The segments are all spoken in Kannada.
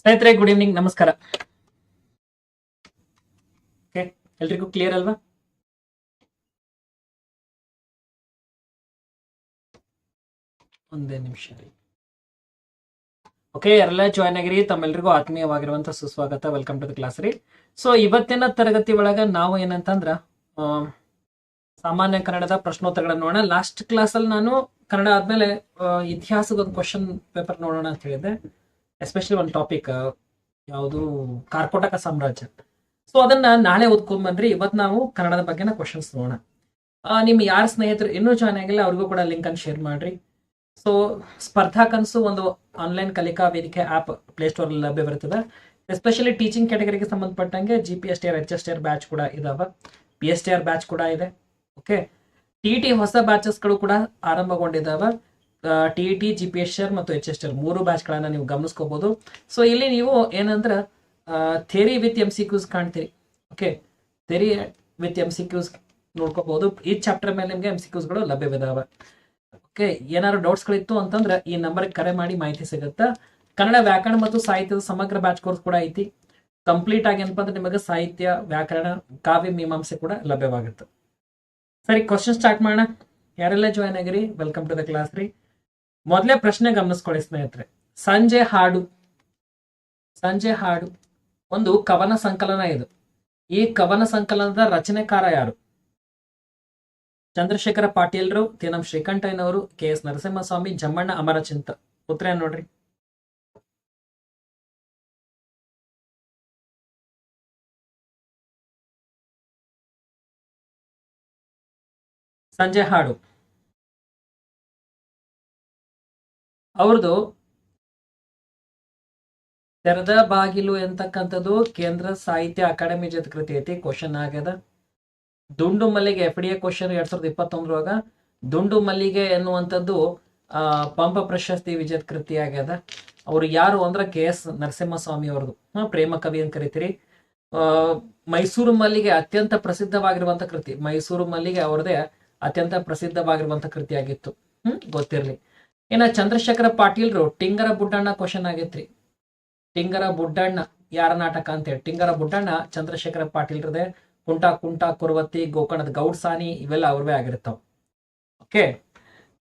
ಸ್ನೇಹಿತರೆ ಗುಡ್ ಈವ್ನಿಂಗ್ ನಮಸ್ಕಾರ. ಓಕೆ ಎಲ್ರಿಗೂ ಕ್ಲಿಯರ್ ಅಲ್ವಾ? ಒಂದೇ ನಿಮಿಷ ಓಕೆ ಎಲ್ಲ ಜಾಯ್ನ್ ಆಗಿರಿ. ತಮ್ಮೆಲ್ರಿಗೂ ಆತ್ಮೀಯವಾಗಿರುವಂತ ಸುಸ್ವಾಗತ. ವೆಲ್ಕಮ್ ಟು ದ ಕ್ಲಾಸ್ ರೀ. ಸೊ ಇವತ್ತಿನ ತರಗತಿ ಒಳಗ ನಾವು ಏನಂತಂದ್ರ ಸಾಮಾನ್ಯ ಕನ್ನಡದ ಪ್ರಶ್ನೋತ್ತರಗಳನ್ನ ನೋಡೋಣ. ಲಾಸ್ಟ್ ಕ್ಲಾಸ್ ಅಲ್ಲಿ ನಾನು ಕನ್ನಡ ಆದ್ಮೇಲೆ ಇತಿಹಾಸದ ಒಂದು ಕ್ವಶನ್ ಪೇಪರ್ ನೋಡೋಣ ಅಂತ ಹೇಳಿದೆ ಎಸ್ಪೆಷಲಿ ಒಂದು ಟಾಪಿಕ್ ಯಾವುದು ಕಾರ್ಕೋಟಕ ಸಾಮ್ರಾಜ್ಯ. ಸೊ ಅದನ್ನ ನಾಳೆ ಓದ್ಕೊಂಡ್ ಬಂದ್ರಿ. ಇವತ್ತು ನಾವು ಕನ್ನಡದ ಬಗ್ಗೆನ ಕ್ವಶನ್ಸ್ ನೋಡೋಣ. ನಿಮ್ಮ ಯಾರ ಸ್ನೇಹಿತರು ಇನ್ನೂ ಜಾಯ್ನ್ ಆಗಿಲ್ಲ, ಅವ್ರಿಗೂ ಕೂಡ ಲಿಂಕ್ ಅನ್ನು ಶೇರ್ ಮಾಡ್ರಿ. ಸೊ ಸ್ಪರ್ಧಾ ಕನಸು ಒಂದು ಆನ್ಲೈನ್ ಕಲಿಕಾ ವೇದಿಕೆ ಆಪ್ ಪ್ಲೇಸ್ಟೋರ್ ಲಭ್ಯವಿರ್ತದೆ ಎಸ್ಪೆಷಲಿ ಟೀಚಿಂಗ್ ಕ್ಯಾಟಗರಿಗೆ ಸಂಬಂಧಪಟ್ಟಂಗೆ G P S T R H S T R batch ಕೂಡ ಇದಾವ. P S T R batch ಕೂಡ ಇದೆ. ಓಕೆ ಟಿ ಟಿ ಹೊಸ ಬ್ಯಾಚಸ್ಗಳು ಕೂಡ ಆರಂಭಗೊಂಡಿದ್ದಾವೆ T T G P S R ಮತ್ತು ಎಚ್ ಎಸ್ ಆರ್ ಮೂರು ಬ್ಯಾಚ್ಗಳನ್ನ ನೀವು ಗಮನಿಸ್ಕೋಬಹುದು ಸೊ ಇಲ್ಲಿ ನೀವು ಏನಂದ್ರೆ theory with M C Qs ಕಾಣ್ತೀರಿ. Okay theory with M C Qs ನೋಡ್ಕೋಬಹುದು ಈ ಚಾಪ್ಟರ್ ಮೇಲೆ ನಿಮಗೆ ಎಂ ಸಿ ಕ್ಯೂಸ್ಗಳು ಲಭ್ಯವಿದಾವೆ. ಓಕೆ ಏನಾದ್ರು ಡೌಟ್ಸ್ಗಳಿತ್ತು ಅಂತಂದ್ರೆ, ಈ ನಂಬರ್ಗೆ ಕರೆ ಮಾಡಿ ಮಾಹಿತಿ ಸಿಗುತ್ತೆ? ಕನ್ನಡ ವ್ಯಾಕರಣ ಮತ್ತು ಸಾಹಿತ್ಯದ ಸಮಗ್ರ ಬ್ಯಾಚ್ ಕೋರ್ಸ್ ಕೂಡ ಐತಿ. ಕಂಪ್ಲೀಟ್ ಆಗಿ ಏನಪ್ಪ ಅಂದ್ರೆ ನಿಮಗೆ ಸಾಹಿತ್ಯ, ವ್ಯಾಕರಣ, ಕಾವ್ಯ ಮೀಮಾಂಸೆ ಕೂಡ ಲಭ್ಯವಾಗುತ್ತೆ. ಸರಿ ಕ್ವಶನ್ ಸ್ಟಾರ್ಟ್ ಮಾಡೋಣ. ಯಾರೆಲ್ಲ ಜಾಯ್ನ್ ಆಗಿರಿ? ವೆಲ್ಕಮ್ ಟು ದ ಕ್ಲಾಸ್ ರೀ. ಮೊದಲೇ ಪ್ರಶ್ನೆ ಗಮನಿಸ್ಕೊಳ್ಳಿ ಸ್ನೇಹಿತರೆ. ಸಂಜೆ ಹಾಡು. ಸಂಜೆ ಹಾಡು. ಒಂದು ಕವನ ಸಂಕಲನ ಇದು. ಈ ಕವನ ಸಂಕಲನದ ರಚನೆಕಾರ ಯಾರು? ಚಂದ್ರಶೇಖರ ಪಾಟೀಲ್ರು ತಿನಂ ಶ್ರೀಕಂಠಯ್ಯನವರು ಕೆ ಎಸ್ ನರಸಿಂಹಸ್ವಾಮಿ, ಜಮ್ಮಣ್ಣ ಅಮರಚಿಂತ. ಉತ್ತರ ನೋಡ್ರಿ? ಸಂಜೆ ಹಾಡು. ಅವ್ರದ್ದು ತೆರೆದ ಬಾಗಿಲು ಎಂತಕ್ಕಂಥದ್ದು? ಕೇಂದ್ರ ಸಾಹಿತ್ಯ ಅಕಾಡೆಮಿ ಜೊತೆ ಕೃತಿ ಐತಿ ಕ್ವಶನ್ ಆಗ್ಯದ. ದುಂಡು ಮಲ್ಲಿಗೆ ಎಫ್ ಡಿ ಎ ಕ್ವಶನ್ ಎರಡ್ ಸಾವಿರದ ಇಪ್ಪತ್ತೊಂದರೊಳಗ ದುಂಡು ಮಲ್ಲಿಗೆ ಎನ್ನುವಂಥದ್ದು ಆ ಪಂಪ ಪ್ರಶಸ್ತಿ ವಿಜೇತ ಕೃತಿ ಆಗ್ಯದ. ಅವ್ರು ಯಾರು ಅಂದ್ರೆ ಕೆ ಎಸ್ ನರಸಿಂಹಸ್ವಾಮಿ ಅವ್ರದ್ದು ಹಾ, ಪ್ರೇಮ ಕವಿ ಅಂತ ಕರಿತೀರಿ. ಆ ಮೈಸೂರು ಮಲ್ಲಿಗೆ ಅತ್ಯಂತ ಪ್ರಸಿದ್ಧವಾಗಿರುವಂತ ಕೃತಿ. ಮೈಸೂರು ಮಲ್ಲಿಗೆ ಅವ್ರದೇ ಅತ್ಯಂತ ಪ್ರಸಿದ್ಧವಾಗಿರುವಂತ ಕೃತಿ ಆಗಿತ್ತು. ಹ್ಮ್ ಗೊತ್ತಿರ್ಲಿ. ಇನ್ನ ಚಂದ್ರಶೇಖರ ಪಾಟೀಲ್ರು, ಟಿಂಗರ ಬುಡ್ಡಣ್ಣ ಕ್ವಶನ್ ಆಗೈತ್ರಿ. ಟಿಂಗರ ಬುಡ್ಡಣ್ಣ ಯಾರ ನಾಟಕ ಅಂತೇಳಿ ಟಿಂಗರ ಬುಡ್ಡಣ್ಣ, ಚಂದ್ರಶೇಖರ ಪಾಟೀಲ್ರದೇ, ಕುಂಟ ಕುಂಟ ಕುರ್ವತಿ ಗೋಕರ್ಣದ ಗೌಡ್ ಸಾನಿ, ಇವೆಲ್ಲ ಅವ್ರವೇ ಆಗಿರ್ತಾವ. ಓಕೆ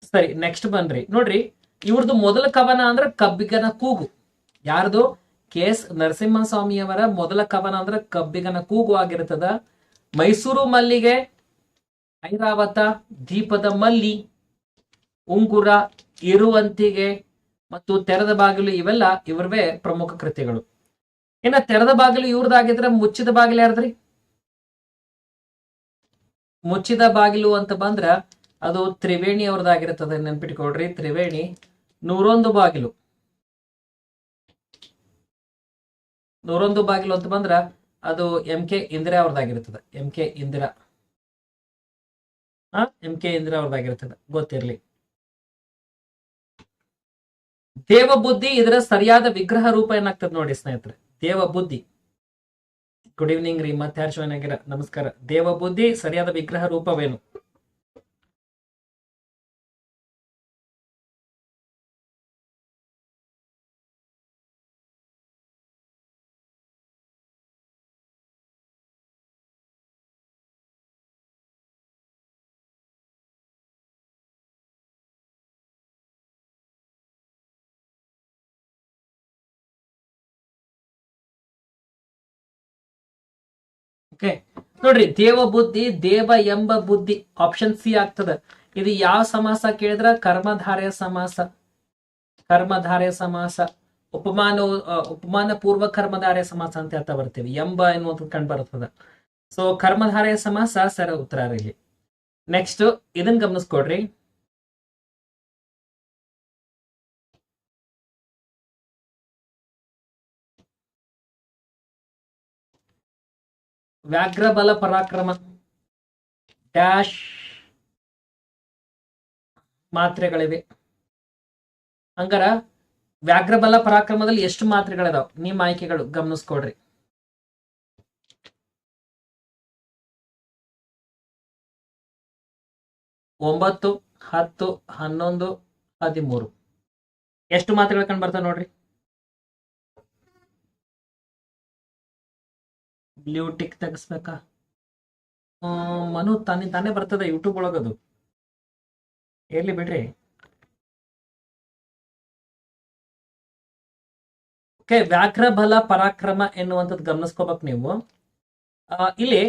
ಸರಿ ನೆಕ್ಸ್ಟ್ ಬನ್ರಿ ನೋಡ್ರಿ ಇವ್ರದ್ದು ಮೊದಲ ಕವನ ಅಂದ್ರೆ ಕಬ್ಬಿಗನ ಕೂಗು. ಯಾರ್ದು? ಕೆ ಎಸ್ ನರಸಿಂಹಸ್ವಾಮಿಯವರ ಮೊದಲ ಕವನ ಅಂದ್ರೆ ಕಬ್ಬಿಗನ ಕೂಗು ಆಗಿರ್ತದ. ಮೈಸೂರು ಮಲ್ಲಿಗೆ, ಐರಾವತ, ದೀಪದ ಮಲ್ಲಿ, ಉಂಗುರ ಇರುವಂತಿಗೆ ಮತ್ತು ತೆರೆದ ಬಾಗಿಲು ಇವೆಲ್ಲ ಇವರವೇ ಪ್ರಮುಖ ಕೃತಿಗಳು ಇನ್ನ ತೆರೆದ ಬಾಗಿಲು ಇವ್ರದಾಗಿದ್ರೆ ಮುಚ್ಚಿದ ಬಾಗಿಲು ಯಾರ್ದ್ರಿ? ಮುಚ್ಚಿದ ಬಾಗಿಲು ಅಂತ ಬಂದ್ರ ಅದು ತ್ರಿವೇಣಿ ಅವ್ರದ್ದಾಗಿರ್ತದೆ ನೆನ್ಪಿಟ್ಕೊಳ್ರಿ. ತ್ರಿವೇಣಿ ನೂರೊಂದು ಬಾಗಿಲು. ನೂರೊಂದು ಬಾಗಿಲು ಅಂತ ಬಂದ್ರ ಅದು M K Indira ಅವ್ರದ್ದಾಗಿರ್ತದೆ M K Indira. M K Indira ಅವ್ರದ್ದಾಗಿರ್ತದೆ ಗೊತ್ತಿರ್ಲಿ. ದೇವಬುದ್ಧಿ ಇದರ ಸರಿಯಾದ ವಿಗ್ರಹ ರೂಪ ಏನಾಗ್ತದೆ ನೋಡಿ ಸ್ನೇಹಿತರೆ. ದೇವಬುದ್ಧಿ. ಗುಡ್ ಈವ್ನಿಂಗ್ ರೀ, ಮತ್ತೆ ಯಾರು ನಮಸ್ಕಾರ ದೇವ ನಮಸ್ಕಾರ. ದೇವಬುದ್ಧಿ ಸರಿಯಾದ ವಿಗ್ರಹ ರೂಪವೇನು? ನೋಡ್ರಿ, ದೇವ ಬುದ್ಧಿ, ದೇವ ಎಂಬ ಬುದ್ಧಿ ಆಪ್ಷನ್ ಸಿ ಆಗ್ತದ. ಇದು ಯಾವ ಸಮಾಸ ಕೇಳಿದ್ರ? ಕರ್ಮಧಾರೆಯ ಸಮಾಸ. ಕರ್ಮಧಾರೆಯ ಸಮಾಸ. ಉಪಮಾನ ಉಪಮಾನ ಪೂರ್ವ ಕರ್ಮಧಾರೆಯ ಸಮಾಸ ಅಂತ ಹೇಳ್ತಾ ಬರ್ತೀವಿ. ಎಂಬ ಎನ್ನುವಂಥದ್ದು ಕಂಡು ಬರ್ತದ. ಸೊ ಕರ್ಮಧಾರೆಯ ಸಮಾಸ ಸರ ಉತ್ತರ ಇಲ್ಲಿ. ನೆಕ್ಸ್ಟ್ ಇದನ್ನ ಗಮನಿಸ್ಕೊಡ್ರಿ. ವ್ಯಾಘ್ರಬಲ ಪರಾಕ್ರಮ. ಡ್ಯಾಶ್ ಮಾತ್ರೆಗಳಿವೆ. ಹಂಗಾರ ವ್ಯಾಘ್ರಬಲ ಪರಾಕ್ರಮದಲ್ಲಿ ಎಷ್ಟು ಮಾತ್ರೆಗಳಿದಾವ? ನಿಮ್ಮ ಆಯ್ಕೆಗಳು ಗಮನಿಸ್ಕೊಡ್ರಿ ಒಂಬತ್ತು, ಹತ್ತು, ಹನ್ನೊಂದು, ಹದಿಮೂರು. ಎಷ್ಟು ಮಾತ್ರೆಗಳು ಕಂಡು ಬರ್ತಾವ ನೋಡ್ರಿ? Blue tick ತೆಗಿಸ್ಬೇಕಾ? ಮನು ತಾನೇ ತಾನೇ ಬರ್ತದೆ ಯೂಟ್ಯೂಬ್ ಒಳಗದು ಎಲ್ಲಿ ಬಿಡ್ರಿ. ಓಕೆ ವ್ಯಾಘ್ರ ಬಲ ಪರಾಕ್ರಮ ಎನ್ನುವಂಥದ್ದು ಗಮನಿಸ್ಕೋಬೇಕು ನೀವು. ಇಲ್ಲಿ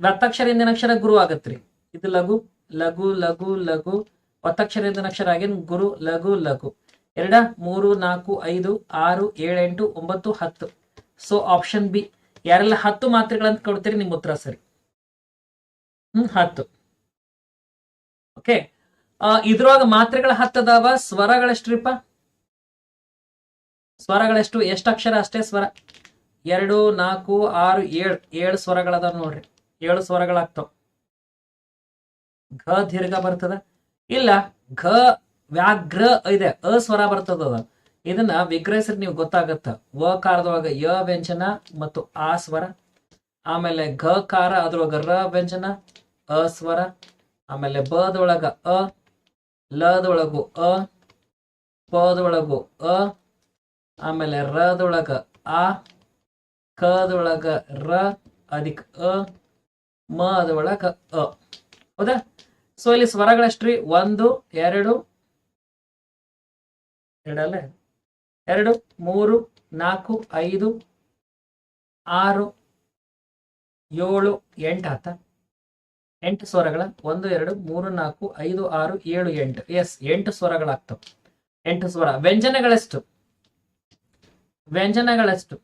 ಒತ್ತಕ್ಷರ ನಕ್ಷರ ಗುರು ಆಗತ್ರಿ. ಇದು ಲಘು ಲಘು ಲಘು ಲಘು. ಒತ್ತಕ್ಷರ ಹಿಂದಿನ ಅಕ್ಷರ ಆಗೇನ್ ಗುರು, ಲಘು ಲಘು. ಎರಡ, ಮೂರು, ನಾಲ್ಕು, ಐದು, ಆರು, ಏಳೆಂಟು, ಒಂಬತ್ತು, ಹತ್ತು. ಸೊ ಆಪ್ಷನ್ ಬಿ ಯಾರೆಲ್ಲ ಹತ್ತು ಮಾತ್ರೆಗಳಂತ ಕೊಡ್ತೀರಿ ನಿಮ್ ಉತ್ತರ ಸರಿ. ಹ್ಮ್, ಹತ್ತು. ಓಕೆ ಇದ್ರೊಳಗ ಮಾತ್ರೆಗಳ ಹತ್ತದಾವ ಸ್ವರಗಳೆಷ್ಟ್ರಿಪ್ಪ ಸ್ವರಗಳೆಷ್ಟು ಎಷ್ಟು ಅಕ್ಷರ ಅಷ್ಟೇ ಸ್ವರ? ಎರಡು, ನಾಲ್ಕು, ಆರು, ಏಳು ಏಳು ಸ್ವರಗಳದಾವ ನೋಡ್ರಿ. ಏಳು ಸ್ವರಗಳಾಗ್ತಾವ ಘ, ದೀರ್ಘ ಬರ್ತದ? ಇಲ್ಲ, ಘ, ವ್ಯಾಘ್ರ ಇದೆ ಅ ಸ್ವರ ಬರ್ತದ. ಇದನ್ನ ವಿಗ್ರಹಿಸ್ರೆ ನೀವು ಗೊತ್ತಾಗತ್ತ. ವ ಕಾರದೊಳಗ ಯ ವ್ಯಂಜನ ಮತ್ತು ಆ ಸ್ವರ. ಆಮೇಲೆ ಘ ಕಾರ ಅದ್ರೊಳಗ ರ ವ್ಯಂಜನ, ಅ ಸ್ವರ. ಆಮೇಲೆ ಬದೊಳಗ ಅ, ಲದೊಳಗು ಅ, ಪದೊಳಗು ಅ. ಆಮೇಲೆ ರದೊಳಗ ಆ, ಕದೊಳಗ ರ, ಅದಿಕ್ ಅ, ಮದೊಳಗ ಅ. ಹೌದಾ? ಸೊ ಇಲ್ಲಿ ಸ್ವರಗಳಷ್ಟ್ರಿ? ಒಂದು, ಎರಡು, ಎರಡಲ್ಲೇ? ಎರಡು, ಮೂರು, ನಾಲ್ಕು, ಐದು, ಆರು, ಏಳು, ಎಂಟು ಆತ. ಎಂಟು ಸ್ವರಗಳ ಒಂದು, ಎರಡು, ಮೂರು, ನಾಲ್ಕು, ಐದು, ಆರು, ಏಳು, ಎಂಟು. ಎಸ್ ಎಂಟು ಸ್ವರಗಳಾಗ್ತವೆ. ಎಂಟು ಸ್ವರ. ವ್ಯಂಜನಗಳೆಷ್ಟು? ವ್ಯಂಜನಗಳೆಷ್ಟು?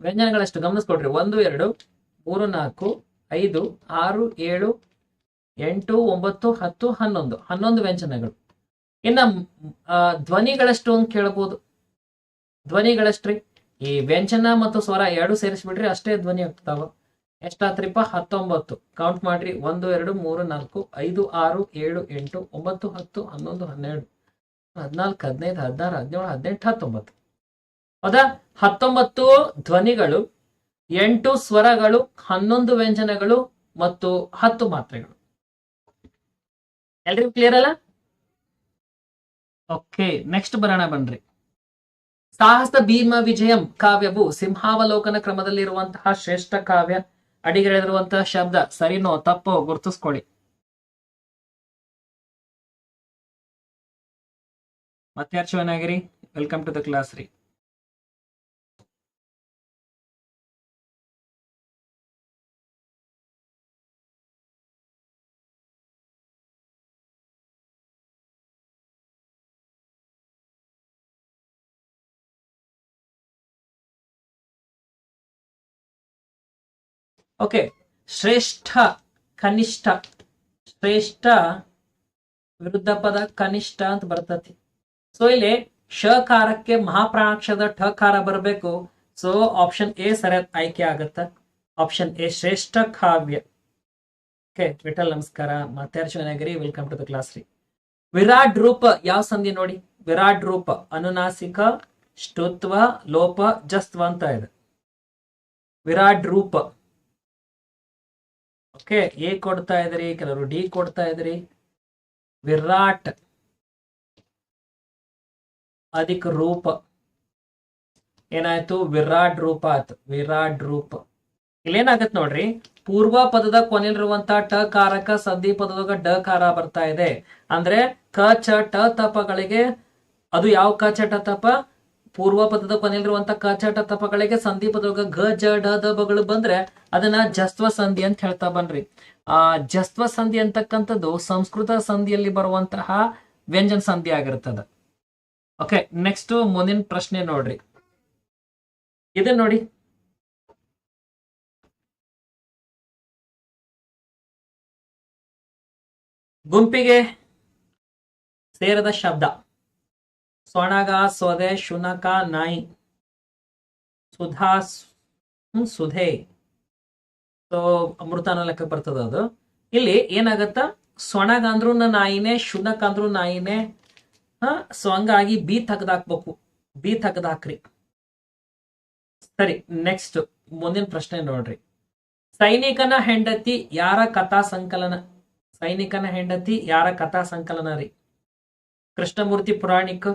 ವ್ಯಂಜನಗಳೆಷ್ಟು? ಗಮನಿಸ್ಕೊಡ್ರಿ ಒಂದು, ಎರಡು, ಮೂರು, ನಾಲ್ಕು, ಐದು, ಆರು, ಏಳು, ಎಂಟು, ಒಂಬತ್ತು, ಹತ್ತು, ಹನ್ನೊಂದು. ಹನ್ನೊಂದು ವ್ಯಂಜನಗಳು. ಇನ್ನ ಧ್ವನಿಗಳಷ್ಟು ಆ, ಧ್ವನಿಗಳೆಷ್ಟು ಅಂತ ಕೇಳ್ಬೋದು. ಧ್ವನಿಗಳೆಷ್ಟ್ರಿ. ಈ ವ್ಯಂಜನ ಮತ್ತು ಸ್ವರ ಎರಡು ಸೇರಿಸ್ಬಿಡ್ರಿ ಅಷ್ಟೇ ಧ್ವನಿ ಆಗ್ತಾವ. ಎಷ್ಟಾತ್ರಿಪ್ಪ? ಹತ್ತೊಂಬತ್ತು. ಕೌಂಟ್ ಮಾಡ್ರಿ. ಒಂದು ಎರಡು ಮೂರು ನಾಲ್ಕು ಐದು ಆರು ಏಳು ಎಂಟು ಒಂಬತ್ತು ಹತ್ತು ಹನ್ನೊಂದು ಹನ್ನೆರಡು ಹದಿನಾಲ್ಕು ಹದಿನೈದು ಹದಿನಾರು ಹದಿನೇಳು ಹದಿನೆಂಟು ಹತ್ತೊಂಬತ್ತು. ಹೌದಾ ಹತ್ತೊಂಬತ್ತು ಧ್ವನಿಗಳು ಎಂಟು ಸ್ವರಗಳು ಹನ್ನೊಂದು ವ್ಯಂಜನಗಳು ಮತ್ತು ಹತ್ತು ಮಾತ್ರೆಗಳು. ಎಲ್ರಿಗೂ ಕ್ಲಿಯರ್ ಅಲ್ಲ? ಓಕೆ ನೆಕ್ಸ್ಟ್ ಬರೋಣ ಬನ್ರಿ. ಸಾಹಸ ಭೀಮ ವಿಜಯಂ ಕಾವ್ಯವು ಸಿಂಹಾವಲೋಕನ ಕ್ರಮದಲ್ಲಿರುವಂತಹ ಶ್ರೇಷ್ಠ ಕಾವ್ಯ. ಅಡಿಗೆಳೆದಿರುವಂತಹ ಶಬ್ದ, ಸರಿನೋ, ತಪ್ಪೋ, ಗುರುತಿಸ್ಕೊಳ್ಳಿ. ಮತ್ತೆ ಯಾರು ವೆಲ್ಕಮ್ ಟು ದ ಕ್ಲಾಸ್ ರೀ. ಓಕೆ. ಶ್ರೇಷ್ಠ, ಕನಿಷ್ಠ. ಶ್ರೇಷ್ಠ ವಿರುದ್ಧ ಪದ ಕನಿಷ್ಠ ಅಂತ ಬರ್ತತಿ. ಸೊ ಇಲ್ಲಿ ಶಕಾರಕ್ಕೆ ಮಹಾಪ್ರಾಕ್ಷದ ಠಕಾರ ಬರಬೇಕು. ಸೊ ಆಪ್ಷನ್ ಎ ಸರಿಯಾದ ಆಯ್ಕೆ ಆಗತ್ತ. ಆಪ್ಷನ್ ಎ ಶ್ರೇಷ್ಠ ಕಾವ್ಯ. ಓಕೆ ಟ್ವಿಟರ್ ನಮಸ್ಕಾರ. ಮತ್ತೆ Shivanagiri welcome to the class ರೀ ವಿರಾಟ್ ರೂಪ, ಯಾವ ಸಂಧಿ ನೋಡಿ. ವಿರಾಟ್ ರೂಪ, ಅನುನಾಸಿಕ ಷ್ಟುತ್ವ ಲೋಪ, ಜಸ್ತ್ವ ಅಂತ ಇದೆ. ವಿರಾಟ್ ರೂಪ. ಓಕೆ, ಎ ಕೊಡ್ತಾ ಇದ್ರಿ, ಕೆಲವರು ಡಿ ಕೊಡ್ತಾ ಇದ್ರಿ. ವಿರಾಟ್ ಅದಿಕ್ ರೂಪ. ಏನಾಯ್ತು? ವಿರಾಟ್ ರೂಪ ಆಯ್ತು. ವಿರಾಟ್ ರೂಪ. ಇಲ್ಲೇನಾಗತ್ ನೋಡ್ರಿ? ಪೂರ್ವ ಪದದ ಕೊನೆಲಿರುವಂತ ಟ ಕಾರಕ ಸಂಧಿ ಪದದಾಗ ಡ ಕಾರ ಬರ್ತಾ ಇದೆ. ಅಂದ್ರೆ ಕ, ಚ, ಟ ತಪಗಳಿಗೆ ಅದು ಯಾವ ಕ, ಚ, ಟ ತಪ? ಪೂರ್ವ ಪದದ ಕೊನೆಯಲ್ಲಿರುವಂತ ಕ, ಚ, ಟ ತಪಗಳಿಗೆ ಸಂಧಿ ಪದದಾಗ ಗ, ಜ, ಡ, ದ ಬಗಳು ಬಂದ್ರೆ ಅದನ್ನ ಜಸ್ತ್ವ ಸಂಧಿ ಅಂತ ಹೇಳ್ತಾ ಬನ್ರಿ. ಆ ಜಸ್ತ್ವ ಸಂಧಿ ಅಂತಕ್ಕಂಥದ್ದು ಸಂಸ್ಕೃತ ಸಂಧಿಯಲ್ಲಿ ಬರುವಂತಹ ವ್ಯಂಜನ ಸಂಧಿ ಆಗಿರ್ತದ. ಓಕೆ ನೆಕ್ಸ್ಟ್ ಮುಂದಿನ ಪ್ರಶ್ನೆ ನೋಡ್ರಿ. ಇದನ್ನ ನೋಡಿ. ಗುಂಪಿಗೆ ಸೇರದ ಶಬ್ದ. ಸೊಣಗ, ಸೊದೆ, ಶುನಕ, ನಾಯಿ. ಸುಧಾ, ಸುಧೇ. ಸೊ ಅಮೃತನ ಲೆಕ್ಕ ಬರ್ತದ ಅದು. ಇಲ್ಲಿ ಏನಾಗತ್ತ? ಸೊಣಗ ಅಂದ್ರೂ ನಾಯಿನೇ ಶುನಕ್ ಅಂದ್ರೂ ನಾಯಿನೇ, ಹ, ಸೊ ಹಂಗಾಗಿ ಬಿ ತೆಗ್ದಾಕ್ಬೇಕು. ಬಿ ತೆಗ್ದಾಕ್ರಿ. ಸರಿ ನೆಕ್ಸ್ಟ್ ಮುಂದಿನ ಪ್ರಶ್ನೆ ನೋಡ್ರಿ. ಸೈನಿಕನ ಹೆಂಡತಿ ಯಾರ ಕಥಾ ಸಂಕಲನ? ಸೈನಿಕನ ಹೆಂಡತಿ ಯಾರ ಕಥಾ ಸಂಕಲನ ರೀ? ಕೃಷ್ಣಮೂರ್ತಿ ಪುರಾಣಿಕ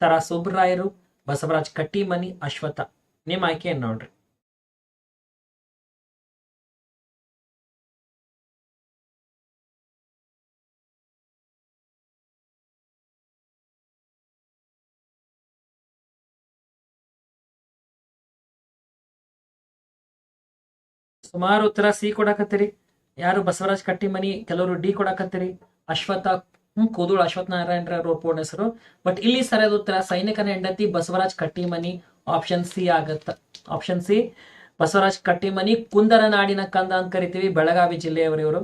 ತರ ಸುಬ್ರಾಯರು ಬಸವರಾಜ್ ಕಟ್ಟಿಮನಿ ಅಶ್ವಥ ನಿಮ್ಮ ಆಯ್ಕೆ ನೋಡ್ರಿ? ಸುಮಾರು ಉತ್ತರ ಸಿ ಕೊಡಾಕತ್ತೀರಿ. ಯಾರು ಬಸವರಾಜ್ ಕಟ್ಟಿಮನಿ, ಕೆಲವರು ಡಿ ಕೊಡಾಕತ್ತೀರಿ. ಅಶ್ವಥ ಕೂದೂಳು ಅಶ್ವಥ್ ನಾರಾಯಣ ಅವ್ರ ಪೂರ್ಣ ಹೆಸರು ಬಟ್ ಇಲ್ಲಿ ಸರಿಯಾದ ಉತ್ತರ ಸೈನಿಕನ ಹೆಂಡತಿ ಬಸವರಾಜ್ ಕಟ್ಟಿಮನಿ ಆಪ್ಷನ್ ಸಿ ಆಗತ್ತ. ಆಪ್ಷನ್ ಸಿ, ಬಸವರಾಜ್ ಕಟ್ಟಿಮನಿ, ಕುಂದರ ನಾಡಿನ ಕಂದ ಅಂತ ಕರಿತೀವಿ, ಬೆಳಗಾವಿ ಜಿಲ್ಲೆಯವರು ಇವರು.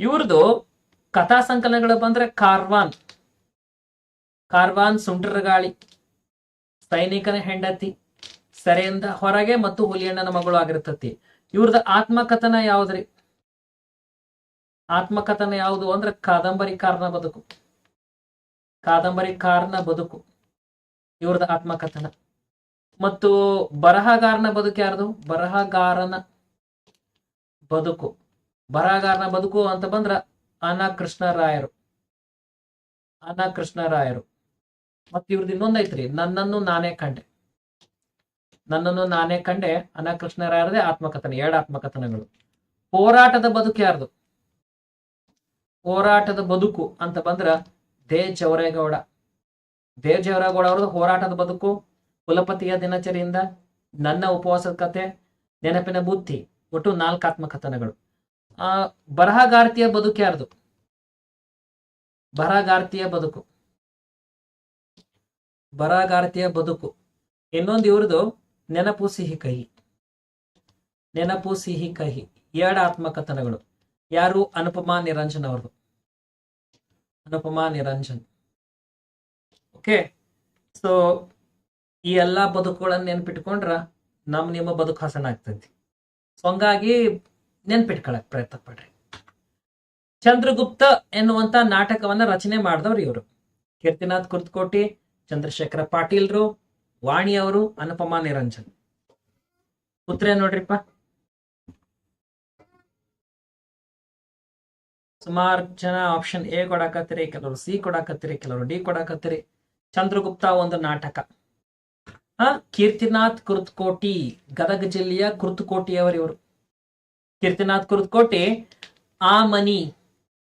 ಇವ್ರದ್ದು ಕಥಾ ಸಂಕಲನಗಳು ಬಂದ್ರೆ ಕಾರ್ವಾನ್. ಕಾರ್ವಾನ್ ಸುಂಟರಗಾಳಿ ಸೈನಿಕನ ಹೆಂಡತಿ, ಸೆರೆಯಿಂದ ಹೊರಗೆ ಮತ್ತು ಹುಲಿಯಣ್ಣನ ಮಗಳು ಆಗಿರ್ತತಿ. ಇವ್ರದ ಆತ್ಮಕಥನ ಯಾವ್ದ್ರಿ? ಆತ್ಮಕಥನ ಯಾವುದು ಅಂದ್ರೆ ಕಾದಂಬರಿಕಾರನ ಬದುಕು. ಕಾದಂಬರಿಕಾರನ ಬದುಕು. ಇವ್ರದ ಆತ್ಮಕಥನ. ಮತ್ತು ಬರಹಗಾರನ ಬದುಕು ಯಾರ್ದು? ಬರಹಗಾರನ ಬದುಕು. ಬರಹಗಾರನ ಬದುಕು ಅಂತ ಬಂದ್ರ ಅನಾ ಕೃಷ್ಣರಾಯರು ಅನಾ ಕೃಷ್ಣರಾಯರು ಮತ್ ಇವ್ರದ್ದು ಇನ್ನೊಂದೈತ್ರಿ ನನ್ನನ್ನು ನಾನೇ ಕಂಡೆ. ನನ್ನನ್ನು ನಾನೇ ಕಂಡೆ ಅನಕೃಷ್ಣರಾರದೆ ಆತ್ಮಕಥನ, ಎರಡು ಆತ್ಮಕಥನಗಳು. ಹೋರಾಟದ ಬದುಕು ಯಾರ್ದು? ಹೋರಾಟದ ಬದುಕು ಅಂತ ಬಂದ್ರ ದೇ ಜವರೇಗೌಡ. ದೇ ಜವರೇಗೌಡ ಅವ್ರದ್ದು ಹೋರಾಟದ ಬದುಕು, ಕುಲಪತಿಯ ದಿನಚರಿಯಿಂದ ನನ್ನ ಉಪವಾಸದ ಕತೆ, ನೆನಪಿನ ಬುದ್ಧಿ, ಒಟ್ಟು ನಾಲ್ಕು ಆತ್ಮಕಥನಗಳು. ಆ, ಬರಹಗಾರ್ತಿಯ ಬದುಕು ಯಾರ್ದು? ಬರಹಗಾರ್ತಿಯ ಬದುಕು. ಬರಹಗಾರ್ತಿಯ ಬದುಕು. ಇನ್ನೊಂದು ಇವ್ರದ್ದು ನೆನಪು ಸಿಹಿ ಕಹಿ. ನೆನಪು ಸಿಹಿ ಕಹಿ. ಎರಡು ಆತ್ಮಕಥನಗಳು. ಯಾರು ಅನುಪಮಾ ನಿರಂಜನ್ ಅವರು ಅನುಪಮಾ ನಿರಂಜನ್. ಓಕೆ ಸೊ ಈ ಎಲ್ಲಾ ಬದುಕುಗಳನ್ನ ನೆನ್ಪಿಟ್ಕೊಂಡ್ರ ನಮ್ ನಿಮ್ಮ ಬದುಕು ಹಸನ ಆಗ್ತೈತಿ. ಸೊ ಹಂಗಾಗಿ ನೆನ್ಪಿಟ್ಕೊಳಕ್ ಪ್ರಯತ್ನ ಪಡ್ರಿ. ಚಂದ್ರಗುಪ್ತ ಎನ್ನುವಂತ ನಾಟಕವನ್ನ ರಚನೆ ಮಾಡಿದವ್ರು ಇವರು. ಕೀರ್ತಿನಾಥ್ ಕುರ್ತಕೋಟಿ, ಚಂದ್ರಶೇಖರ ಪಾಟೀಲ್ರು ವಾಣಿ ಅವರು ಅನುಪಮಾ ನಿರಂಜನ್. ಪುತ್ರ ನೋಡ್ರಿಪ್ಪ. ಸುಮಾರು ಜನ ಆಪ್ಷನ್ ಎ ಕೊಡಾಕತ್ತೀರಿ, ಕೆಲವರು ಸಿ ಕೊಡಾಕತ್ತೀರಿ, ಕೆಲವರು ಡಿ ಕೊಡಾಕತ್ತೀರಿ. ಚಂದ್ರಗುಪ್ತ ಒಂದು ನಾಟಕ. ಹಾ, ಕೀರ್ತಿನಾಥ್ ಕುರ್ತಕೋಟಿ, ಗದಗ ಜಿಲ್ಲೆಯ ಕುರ್ತಕೋಟಿಯವರು ಇವರು. ಕೀರ್ತಿನಾಥ್ ಕುರ್ತಕೋಟಿ ಆ ಮನಿ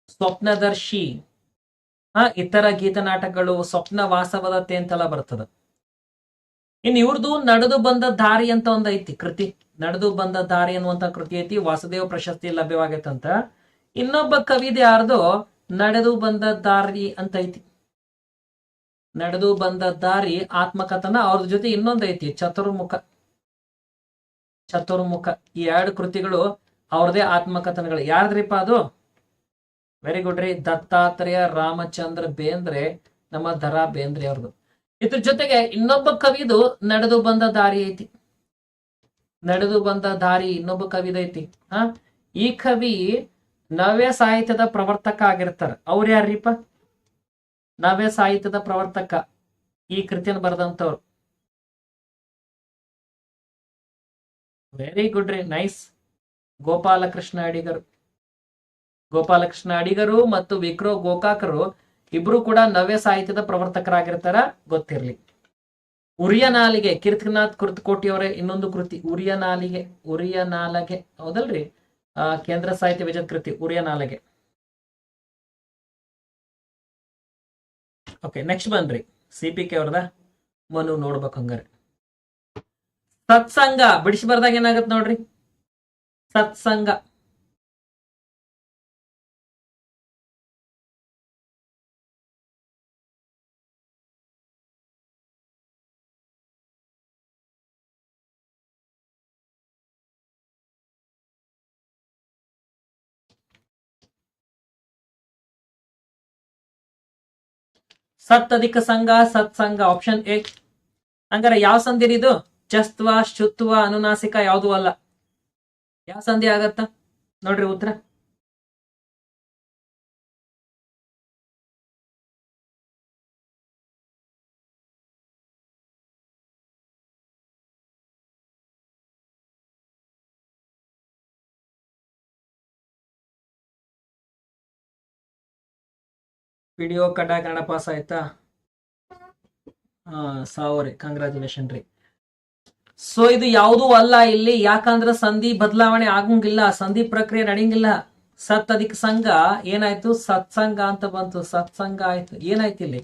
ಸ್ವಪ್ನದರ್ಶಿ. ಹ, ಇತರ ಗೀತ ನಾಟಕಗಳು ಸ್ವಪ್ನ ವಾಸವದತ್ತೆ ಅಂತೆಲ್ಲ ಬರ್ತದ. ಇನ್ ಇವ್ರದ್ದು ನಡೆದು ಬಂದ ದಾರಿ ಅಂತ ಒಂದ್ ಐತಿ ಕೃತಿ. ನಡೆದು ಬಂದ ದಾರಿ ಅನ್ನುವಂತ ಕೃತಿ ಐತಿ. ವಾಸುದೇವ ಪ್ರಶಸ್ತಿ ಲಭ್ಯವಾಗೈತಂತ. ಇನ್ನೊಬ್ಬ ಕವಿದೆ ಯಾರ್ದು? ನಡೆದು ಬಂದ ದಾರಿ ಅಂತ ಐತಿ. ನಡೆದು ಬಂದ ದಾರಿ, ಆತ್ಮಕಥನ ಅವ್ರ ಜೊತೆ ಇನ್ನೊಂದ್ ಐತಿ, ಚತುರ್ಮುಖ. ಚತುರ್ಮುಖ. ಈ ಎರಡು ಕೃತಿಗಳು ಅವ್ರದೇ ಆತ್ಮಕಥನಗಳು. ಯಾರ್ದ್ರಿಪ್ಪ ಅದು? ವೆರಿ ಗುಡ್ ರೀ. ದತ್ತಾತ್ರೇಯ ರಾಮಚಂದ್ರ ಬೇಂದ್ರೆ, ನಮ್ಮ ದರಾ ಬೇಂದ್ರೆ ಅವ್ರದ್ದು ಇದ್ರ ಜೊತೆಗೆ ಇನ್ನೊಬ್ಬ ಕವಿದು ನಡೆದು ಬಂದ ದಾರಿ ಐತಿ. ನಡೆದು ಬಂದ ದಾರಿ ಇನ್ನೊಬ್ಬ ಕವಿದೈತಿ ಹ? ಈ ಕವಿ ನವ್ಯ ಸಾಹಿತ್ಯದ ಪ್ರವರ್ತಕ ಆಗಿರ್ತಾರ. ಅವ್ರ ಯಾರ್ರೀಪ ನವ್ಯ ಸಾಹಿತ್ಯದ ಪ್ರವರ್ತಕ. ಈ ಕೃತಿಯನ್ನು ಬರೆದಂತವ್ರು ವೆರಿ ಗುಡ್ ರೀ. ನೈಸ್ ಗೋಪಾಲಕೃಷ್ಣ ಅಡಿಗರು. ಗೋಪಾಲಕೃಷ್ಣ ಅಡಿಗರು ಮತ್ತು ವಿಕ್ರೋ ಗೋಕಾಕರು ಇಬ್ರು ಕೂಡ ನವ್ಯ ಸಾಹಿತ್ಯದ ಪ್ರವರ್ತಕರಾಗಿರ್ತಾರ, ಗೊತ್ತಿರ್ಲಿ. ಉರಿಯ ನಾಲಿಗೆ, ಕೀರ್ತಿನಾಥ್ ಕುರ್ತಕೋಟಿಯವರೇ ಇನ್ನೊಂದು ಕೃತಿ, ಉರಿಯ ನಾಲಿಗೆ, ಉರಿಯ ನಾಲಗೆ, ಹೌದಲ್ರಿ? ಕೇಂದ್ರ ಸಾಹಿತ್ಯ ವಿಜಯ ಕೃತಿ, ಉರಿಯ ನಾಲಗೆ. ಓಕೆ ನೆಕ್ಸ್ಟ್ ಬನ್ರಿ ಸಿ ಪಿ ಕೆ ಅವ್ರದ ಮನು ನೋಡ್ಬೇಕು ಹಂಗಾರೆ. ಸತ್ಸಂಗ, ಬಿಡಿಸಿ ಬರ್ದಾಗ ಏನಾಗತ್ ನೋಡ್ರಿ? ಸತ್ಸಂಗ. ಸತ್ ಅಧಿಕ ಸಂಘ ಸತ್ಸಂಗ ಆಪ್ಷನ್ ಎ ಹಂಗಾರೆ ಯಾವ ಸಂಧಿ ಇದು? ಚಸ್ತ್ವ ಶುತ್ವ ಅನುನಾಸಿಕ ಯಾವುದು ಅಲ್ಲ. ಯಾವ ಸಂಧಿ ಆಗತ್ತ? ನೋಡ್ರಿ ಉತ್ತರ. ವಿಡಿಯೋ ಕಡ್ಡಾಯ ಕನ್ನಡ ಪಾಸ್ ಆಯ್ತಾ? ಸಾವರಿ ಕಂಗ್ರಾಚುಲೇಷನ್ ರೀ. ಸೊ ಇದು ಯಾವುದೂ ಅಲ್ಲ ಇಲ್ಲಿ, ಯಾಕಂದ್ರೆ ಸಂಧಿ ಬದಲಾವಣೆ ಆಗಂಗಿಲ್ಲ, ಸಂಧಿ ಪ್ರಕ್ರಿಯೆ ನಡೆಯಂಗಿಲ್ಲ ಸತ್ ಅಧಿಕ ಸಂಘ, ಏನಾಯ್ತು? ಸತ್ಸಂಗ ಅಂತ ಬಂತು ಸತ್ಸಂಗ ಆಯ್ತು. ಏನಾಯ್ತು ಇಲ್ಲಿ?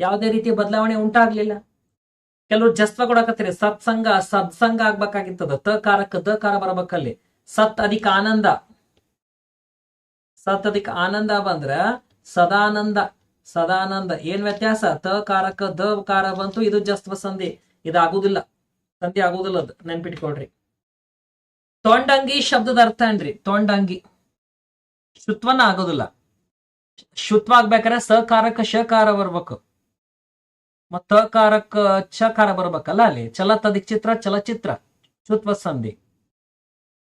ಯಾವುದೇ ರೀತಿಯ ಬದಲಾವಣೆ ಉಂಟಾಗ್ಲಿಲ್ಲ. ಕೆಲವರು ಜಸ್ವ ಕೊಡಕತ್ತೀರಿ ಸತ್ಸಂಗ ಸತ್ಸಂಗ ಆಗ್ಬೇಕಾಗಿತ್ತದ. ತ ಕಾರಕ್ಕೆ, ದ ಕಾರ ಬರ್ಬೇಕಲ್ಲಿ. ಸತ್ ಅಧಿಕ ಆನಂದ. ಸತ್ ಅಧಿಕ ಆನಂದ ಬಂದ್ರ ಸದಾನಂದ ಸದಾನಂದ. ಏನ್ ವ್ಯತ್ಯಾಸ? ತ ಕಾರಕ, ದ ಕಾರ ಬಂತು, ಇದು ಜಸ್ತ್ವ ಸಂಧಿ. ಇದು ಆಗುದಿಲ್ಲ ಸಂಧಿ ಆಗುದಿಲ್ಲ ಅದು. ನೆನ್ಪಿಟ್ಕೊಳ್ರಿ. ತೊಂಡಂಗಿ ಶಬ್ದದ ಅರ್ಥ ಏನ್ರಿ? ತೊಂಡಂಗಿ. ಶುತ್ವನ ಆಗೋದಿಲ್ಲ. ಶುತ್ವ ಆಗ್ಬೇಕಾರೆ ಸಕಾರಕ ಶಕಾರ ಬರ್ಬೇಕು. ಮತ್ತ ಕಾರಕ ಚಕಾರ ಬರ್ಬೇಕಲ್ಲ ಅಲ್ಲಿ? ಚಲತ ಚಿತ್ರ ಚಲಚಿತ್ರ. ಶುತ್ವ ಸಂಧಿ.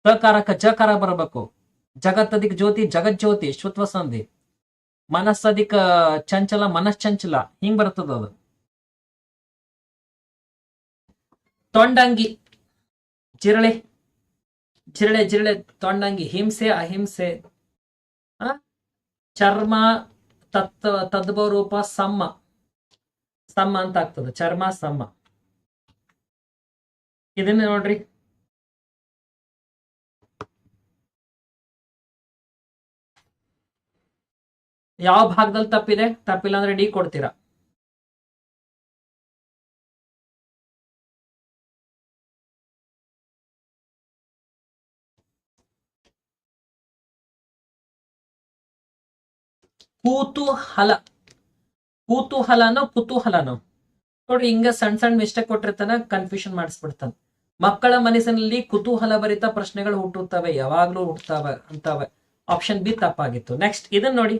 ಸಕಾರಕ ಚಕಾರ ಬರ್ಬೇಕು. ಜಗತ್ತದಿಕ್ ಜ್ಯೋತಿ, ಜಗಜ್ಯೋತಿ, ಶುತ್ವ ಸಂಧಿ. ಮನಸ್ಸದಿಕ ಚಂಚಲ, ಮನಶ್ಚಂಚಲ. ಹಿಂಗ್ ಬರ್ತದ ಅದು. ತೊಂಡಂಗಿ. ಜಿರಳೆ. ಜಿರಳೆ ಜಿರಳೆ, ತೊಂಡಂಗಿ. ಹಿಂಸೆ, ಅಹಿಂಸೆ? ಚರ್ಮ, ತತ್ ತದ್ಭವ ಸಮ್ಮ. ಸಮ್ಮ ಅಂತ ಆಗ್ತದೆ. ಚರ್ಮ, ಸಮ್ಮ. ಇದನ್ನ ನೋಡ್ರಿ. ಯಾವ ಭಾಗದಲ್ಲಿ ತಪ್ಪಿದೆ? ತಪ್ಪಿಲ್ಲ ಅಂದ್ರೆ ಡಿ ಕೊಡ್ತೀರಾ? ಕೂತೂಹಲ. ಕೂತೂಹಲನೋ, ಕುತೂಹಲನೋ? ನೋಡ್ರಿ, ಹಿಂಗ ಸಣ್ಣ ಸಣ್ಣ ಮಿಸ್ಟೇಕ್ ಕೊಟ್ಟಿರ್ತಾನ ಕನ್ಫ್ಯೂಷನ್ ಮಾಡಿಸ್ಬಿಡ್ತಾನ. ಮಕ್ಕಳ ಮನಸ್ಸಿನಲ್ಲಿ ಕುತೂಹಲ ಭರಿತ ಪ್ರಶ್ನೆಗಳು ಹುಟ್ಟುತ್ತವೆ, ಯಾವಾಗ್ಲೂ ಹುಟ್ಟುತ್ತವೆ, ಅಂತವೆ. ಆಪ್ಷನ್ ಬಿ ತಪ್ಪಾಗಿತ್ತು. ನೆಕ್ಸ್ಟ್ ಇದನ್ನ ನೋಡಿ.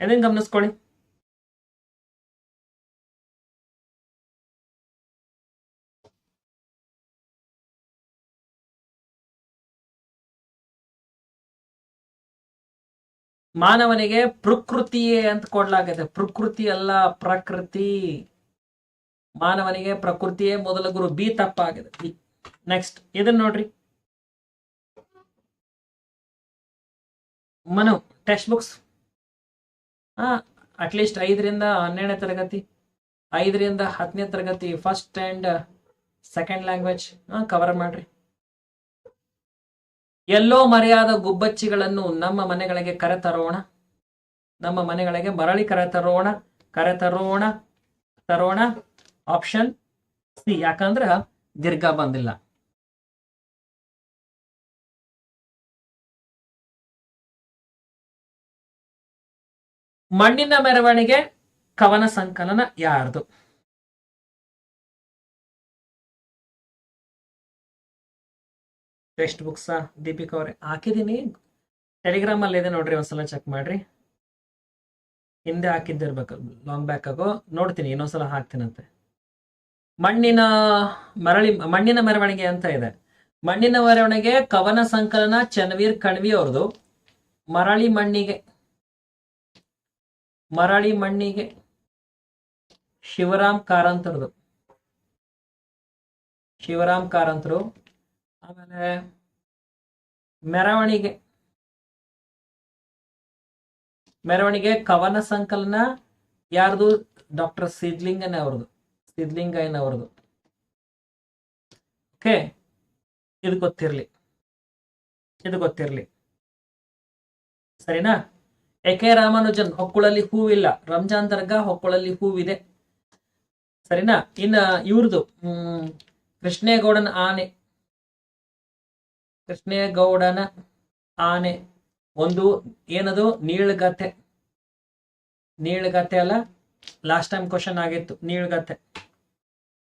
ಇದನ್ನ ಗಮನಿಸ್ಕೊಳ್ಳಿ? ಮಾನವನಿಗೆ ಪ್ರಕೃತಿಯೇ ಅಂತ ಕೊಡ್ಲಾಗಿದೆ, ಪ್ರಕೃತಿ ಅಲ್ಲ, ಪ್ರಕೃತಿ. ಮಾನವನಿಗೆ ಪ್ರಕೃತಿಯೇ ಮೊದಲ ಗುರು, ಬಿ ತಪ್ಪಾಗಿದೆ. ನೆಕ್ಸ್ಟ್ ಇದನ್ನ ನೋಡ್ರಿ. ಮನು ಟೆಕ್ಸ್ಟ್ ಬುಕ್ಸ್ ಅಟ್ಲೀಸ್ಟ್ ಐದರಿಂದ ಹನ್ನೆರಡನೇ ತರಗತಿ. ಐದರಿಂದ ಹತ್ತನೇ ತರಗತಿ first and second language cover ಮಾಡ್ರಿ. ಎಲ್ಲೋ ಮರೆಯಾದ ಗುಬ್ಬಚ್ಚಿಗಳನ್ನು ನಮ್ಮ ಮನೆಗಳಿಗೆ ಕರೆತರೋಣ. ನಮ್ಮ ಮನೆಗಳಿಗೆ ಮರಳಿ ಕರೆತರೋಣ. ಕರೆತರೋಣ, ತರೋಣ. ಆಪ್ಷನ್ ಸಿ ಯಾಕಂದ್ರ ದೀರ್ಘ ಬಂದಿಲ್ಲ. ಮಣ್ಣಿನ ಮೆರವಣಿಗೆ, ಕವನ ಸಂಕಲನ ಯಾರ್ದು? Text books? ದೀಪಿಕಾ ಅವ್ರೆ, ಹಾಕಿದೀನಿ. ಟೆಲಿಗ್ರಾಮ್ ಅಲ್ಲಿ ಇದೆ ನೋಡ್ರಿ, ಒಂದ್ಸಲ ಚೆಕ್ ಮಾಡ್ರಿ. ಹಿಂದೆ ಹಾಕಿದ್ದಿರ್ಬೇಕು ಲಾಂಗ್ ಬ್ಯಾಕ್ ಆಗೋ. ನೋಡ್ತೀನಿ, ಇನ್ನೊಂದ್ಸಲ ಹಾಕ್ತೀನಂತೆ. ಮಣ್ಣಿನ ಮರಳಿ, ಮಣ್ಣಿನ ಮೆರವಣಿಗೆ ಅಂತ ಇದೆ. ಮಣ್ಣಿನ ಮೆರವಣಿಗೆ, ಕವನ ಸಂಕಲನ ಚನ್ವೀರ್ ಕಣ್ವಿ ಅವ್ರದು. ಮರಳಿ ಮಣ್ಣಿಗೆ ಮರಳಿ ಮಣ್ಣಿಗೆ ಶಿವರಾಮ್ ಕಾರಂತರದು. ಶಿವರಾಮ್ ಕಾರಂತರು. ಆಮೇಲೆ ಮೆರವಣಿಗೆ. ಮೆರವಣಿಗೆ ಕವನ ಸಂಕಲನ ಯಾರ್ದು? ಡಾಕ್ಟರ್ ಸಿದ್ಲಿಂಗನ್ ಅವ್ರದು ಸಿದ್ಲಿಂಗಯ್ಯನ ಅವ್ರದ್ದು ಓಕೆ? ಇದು ಗೊತ್ತಿರ್ಲಿ. ಇದು ಗೊತ್ತಿರ್ಲಿ. ಸರಿನಾ? ಎಕೆ ರಾಮಾನುಜನ್, ಹೊಕ್ಕುಳಲ್ಲಿ ಹೂವಿಲ್ಲ. ರಂಜಾನ್ ದರ್ಗಾ, ಹೊಕ್ಕುಳಲ್ಲಿ ಹೂವಿದೆ. ಸರಿನಾ? ಇನ್ನ ಇವ್ರದು, ಹ್ಮ್, ಕೃಷ್ಣೇಗೌಡನ ಆನೆ. ಕೃಷ್ಣೇಗೌಡನ ಆನೆ. ಒಂದು ಏನದು? ನೀಳ್ಗತೆ ನೀಳ್ಗತೆ ಅಲ್ಲ ಲಾಸ್ಟ್ ಟೈಮ್ ಕ್ವಶನ್ ಆಗಿತ್ತು. ನೀಳ್ಗತೆ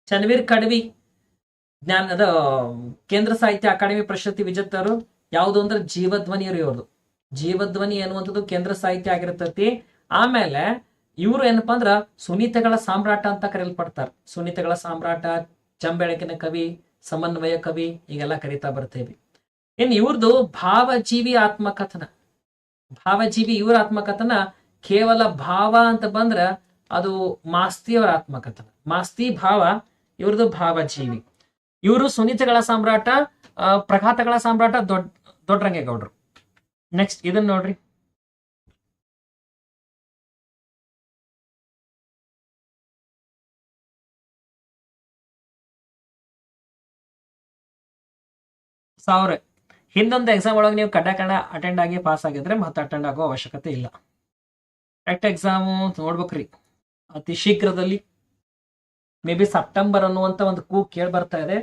ಚನ್ವೀರ್ ಕಡವಿ ಜ್ಞಾನದ ಕೇಂದ್ರ ಸಾಹಿತ್ಯ ಅಕಾಡೆಮಿ ಪ್ರಶಸ್ತಿ ವಿಜೇತರು, ಯಾವುದು ಅಂದ್ರೆ ಜೀವಧ್ವನಿಯರು ಇವ್ರದ್ದು ಜೀವಧ್ವನಿ ಅನ್ನುವಂಥದ್ದು ಕೇಂದ್ರ ಸಾಹಿತ್ಯ ಆಗಿರ್ತತಿ. ಆಮೇಲೆ ಇವರು ಏನಪ್ಪಾ ಅಂದ್ರ ಸುನೀತಗಳ ಸಾಮ್ರಾಟ ಅಂತ ಕರೆಯಲ್ಪಡ್ತಾರ. ಸುನೀತಗಳ ಸಾಮ್ರಾಟ, ಚಂಬೆಳಕಿನ ಕವಿ, ಸಮನ್ವಯ ಕವಿ ಈಗೆಲ್ಲ ಕರಿತಾ ಬರ್ತೇವೆ. ಇನ್ ಇವ್ರದ್ದು ಭಾವಜೀವಿ ಆತ್ಮಕಥನ. ಭಾವಜೀವಿ ಇವ್ರ ಆತ್ಮಕಥನ ಕೇವಲ ಭಾವ ಅಂತ ಬಂದ್ರ ಅದು ಮಾಸ್ತಿಯವರ ಆತ್ಮಕಥನ. ಮಾಸ್ತಿ ಭಾವ ಇವ್ರದ್ದು ಭಾವಜೀವಿ. ಇವರು ಸುನೀತಗಳ ಸಾಮ್ರಾಟ ಪ್ರಘಾತಗಳ ಸಾಮ್ರಾಟ ದೊಡ್ಡ ದೊಡ್ಡರಂಗೇಗೌಡರು. ನೆಕ್ಸ್ಟ್ ಇದನ್ನ ನೋಡ್ರಿ. ಸಾವಿರ. ಹಿಂದೊಂದು ಎಕ್ಸಾಮ್ ಒಳಗೆ ನೀವು ಕಡ್ಡ ಕನ್ನಡ ಅಟೆಂಡ್ ಆಗಿ ಪಾಸ್ ಆಗಿದ್ರೆ ಮತ್ತೆ ಅಟೆಂಡ್ ಆಗೋ ಅವಶ್ಯಕತೆ ಇಲ್ಲ. ಕರೆಕ್ಟ್ ಎಕ್ಸಾಮು ನೋಡ್ಬೇಕ್ರಿ. ಅತಿ ಶೀಘ್ರದಲ್ಲಿ ಮೇ ಬಿ ಸೆಪ್ಟೆಂಬರ್ ಅನ್ನುವಂತ ಒಂದು ಕೂ ಕೇಳಿ ಬರ್ತಾ ಇದೆ.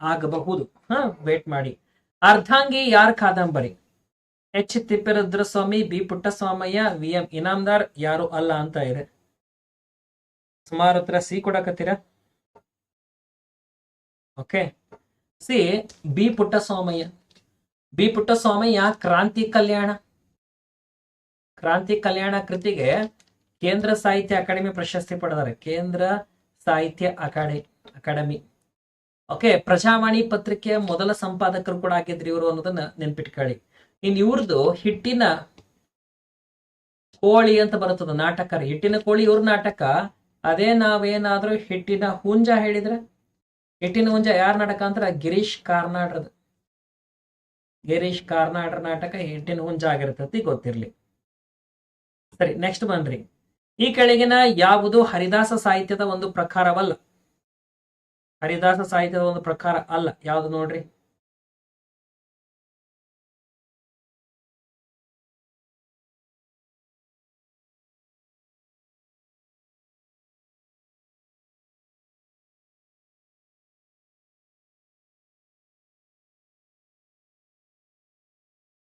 ಆಗಬಹುದು. ಹ ವೇಟ್ ಮಾಡಿ. ಅರ್ಧಾಂಗಿ ಯಾರ್ ಕಾದಂಬರಿ? H Tipperudra Swamy B Puttaswamayya V M Inamdar ಯಾರು ಅಲ್ಲ ಅಂತ ಇದೆ. ಸುಮಾರು ಹತ್ರ C ಕೊಡಕತ್ತೀರ? Okay. C, B Puttaswamayya. B Puttaswamayya Kranti Kalyana. Kranti ಕಲ್ಯಾಣ ಕೃತಿಗೆ ಕೇಂದ್ರ ಸಾಹಿತ್ಯ ಅಕಾಡೆಮಿ ಪ್ರಶಸ್ತಿ ಪಡೆದಾರೆ. ಕೇಂದ್ರ ಸಾಹಿತ್ಯ ಅಕಾಡೆ, ಅಕಾಡೆಮಿ. ಓಕೆ, ಪ್ರಜಾವಾಣಿ ಪತ್ರಿಕೆಯ ಮೊದಲ ಸಂಪಾದಕರು ಕೂಡ ಆಗಿದ್ರು ಇವರು ಅನ್ನೋದನ್ನ ನೆನ್ಪಿಟ್ಕೊಳ್ಳಿ. ಇನ್ ಇವ್ರದ್ದು ಹಿಟ್ಟಿನ ಕೋಳಿ ಅಂತ ಬರುತ್ತದ ನಾಟಕ ಹಿಟ್ಟಿನ ಕೋಳಿ ಇವ್ರ ನಾಟಕ. ಅದೇ ನಾವೇನಾದ್ರೂ ಹಿಟ್ಟಿನ ಹುಂಜ ಹೇಳಿದ್ರೆ? ಹಿಟ್ಟಿನ ಹುಂಜ ಯಾರ ನಾಟಕ ಅಂದ್ರೆ ಗಿರೀಶ್ ಕಾರ್ನಾಡ್ರದ್. ಗಿರೀಶ್ ಕಾರ್ನಾಡ್ರ ನಾಟಕ ಹಿಟ್ಟಿನ ಹುಂಜ ಆಗಿರ್ತತಿ, ಗೊತ್ತಿರ್ಲಿ. ಸರಿ ನೆಕ್ಸ್ಟ್ ಬನ್ರಿ ಈ ಕೆಳಗಿನ ಯಾವುದು ಹರಿದಾಸ ಸಾಹಿತ್ಯದ ಒಂದು ಪ್ರಕಾರವಲ್ಲ? ಹರಿದಾಸ ಸಾಹಿತ್ಯದ ಒಂದು ಪ್ರಕಾರ ಅಲ್ಲ. ಯಾವುದು ನೋಡ್ರಿ?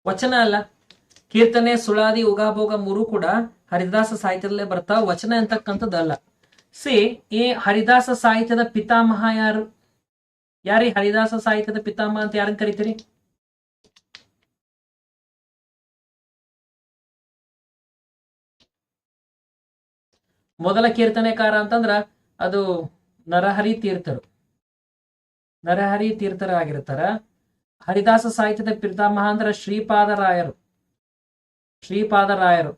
ವಚನ ಅಲ್ಲ. ಕೀರ್ತನೆ, ಸುಳಾದಿ, ಉಗಾಭೋಗ ಮೂರು ಕೂಡ ಹರಿದಾಸ ಸಾಹಿತ್ಯದಲ್ಲೇ ಬರ್ತಾ ವಚನ ಅಂತಕ್ಕಂಥದ್ದಲ್ಲ ಸಿ, ಈ ಹರಿದಾಸ ಸಾಹಿತ್ಯದ ಪಿತಾಮಹ ಯಾರು? ಯಾರಿ ಹರಿದಾಸ ಸಾಹಿತ್ಯದ ಪಿತಾಮಹ ಅಂತ ಯಾರನ್ನ ಕರಿತೀರಿ? ಮೊದಲ ಕೀರ್ತನೆಕಾರ ಅಂತಂದ್ರ ಅದು ನರಹರಿ ತೀರ್ಥರು. ನರಹರಿ ತೀರ್ಥರ ಆಗಿರ್ತಾರ ಹರಿದಾಸ ಸಾಹಿತ್ಯದ ಪಿತಾಮಹ ಅಂದ್ರೆ ಶ್ರೀಪಾದರಾಯರು. ಶ್ರೀಪಾದರಾಯರು.